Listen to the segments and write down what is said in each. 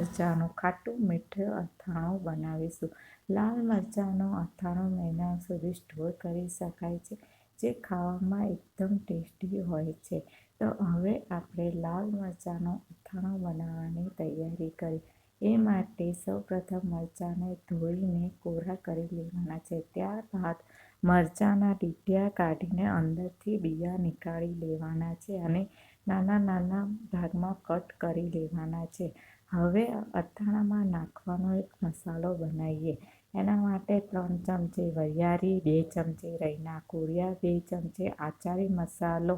મરચાંનું ખાટું મીઠું અથાણું બનાવીશું. લાલ મરચાંનું અથાણું મહિના સુધી સ્ટોર કરી શકાય છે, જે ખાવામાં એકદમ ટેસ્ટી હોય છે. તો હવે આપણે લાલ મરચાંનું અથાણું બનાવવાની તૈયારી કરી. એ માટે સૌપ્રથમ મરચાંને ધોઈને કોરા કરી લેવાના છે. ત્યારબાદ મરચાંના ડીટિયા કાઢીને અંદરથી બિયા નીકાળી લેવાના છે અને નાના નાના ભાગમાં કટ કરી લેવાના છે. હવે અથાણામાં નાખવાનો એક મસાલો બનાવીએ. એના માટે ત્રણ ચમચી વરિયાળી, બે ચમચી રઈના કોળિયા બે ચમચી આચારી મસાલો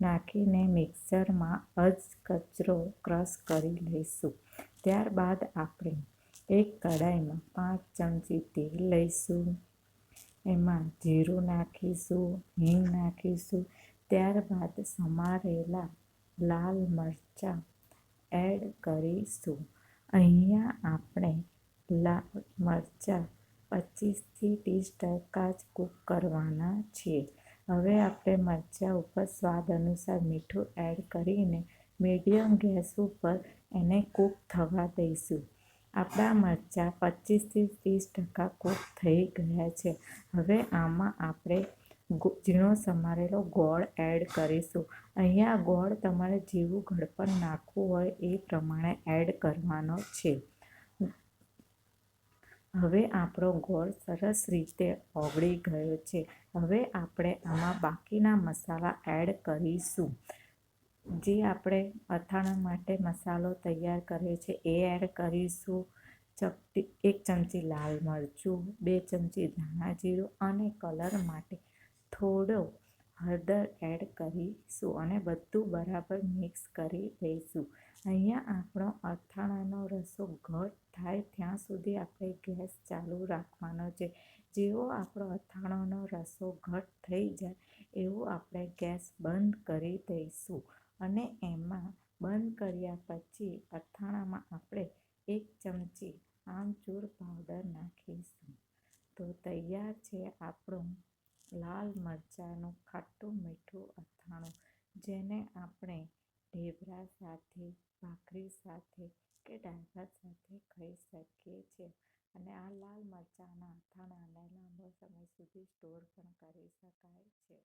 નાખીને મિક્સરમાં અજ કચરો ક્રશ કરી લઈશું. ત્યારબાદ આપણે એક કડાઈમાં પાંચ ચમચી તેલ લઈશું. એમાં જીરું નાખીશું, હિંગ નાખીશું. ત્યારબાદ સમારેલા લાલ મરચાં એડ કરીશું. અહીંયા આપણે લાલ મરચાં પચીસથી ત્રીસ ટકા જ કૂક કરવાના છીએ. હવે આપણે મરચાં ઉપર સ્વાદ અનુસાર મીઠું એડ કરીને મીડિયમ ગેસ ઉપર એને કૂક થવા દઈશું. આપણા મરચાં પચીસથી ત્રીસ ટકા કૂક થઈ ગયા છે. હવે આમાં આપણે ઝીણો સમારેલો ગોળ એડ કરીશું. અહીંયા ગોળ તમારે જેવું ગળપણ નાખવું હોય એ પ્રમાણે એડ કરવાનો છે. હવે આપણો ગોળ સરસ રીતે ઓગળી ગયો છે. હવે આપણે આમાં બાકીના મસાલા એડ કરીશું. જે આપણે અથાણા માટે મસાલો તૈયાર કરીએ છીએ એ એડ કરીશું. ચપટી, એક ચમચી લાલ મરચું, બે ચમચી ધાણા જીરું અને કલર માટે થોડો હળદર એડ કરીશું અને બધું બરાબર મિક્સ કરી દઈશું અહીંયા આપણો અથાણાનો રસો ઘટ થાય ત્યાં સુધી આપણે ગેસ ચાલુ રાખવાનો છે. જેવો આપણો અથાણાનો રસો ઘટ થઈ જાય, એવું આપણે ગેસ બંધ કરી દઈશું. અને એમાં બંધ કર્યા પછી અથાણામાં આપણે એક ચમચી આમચૂર પાવડર નાખીશું. તો તૈયાર છે આપણું લાલ મરચાંનું ખાટું મીઠું અથાણું, જેને આપણે ઢેબરા સાથે, ભાખરી સાથે કે દાળ સાથે ખાઈ શકીએ છીએ. અને આ લાલ મરચાંના અથાણાને લાંબો સમય સુધી સ્ટોર પણ કરી શકાય છે.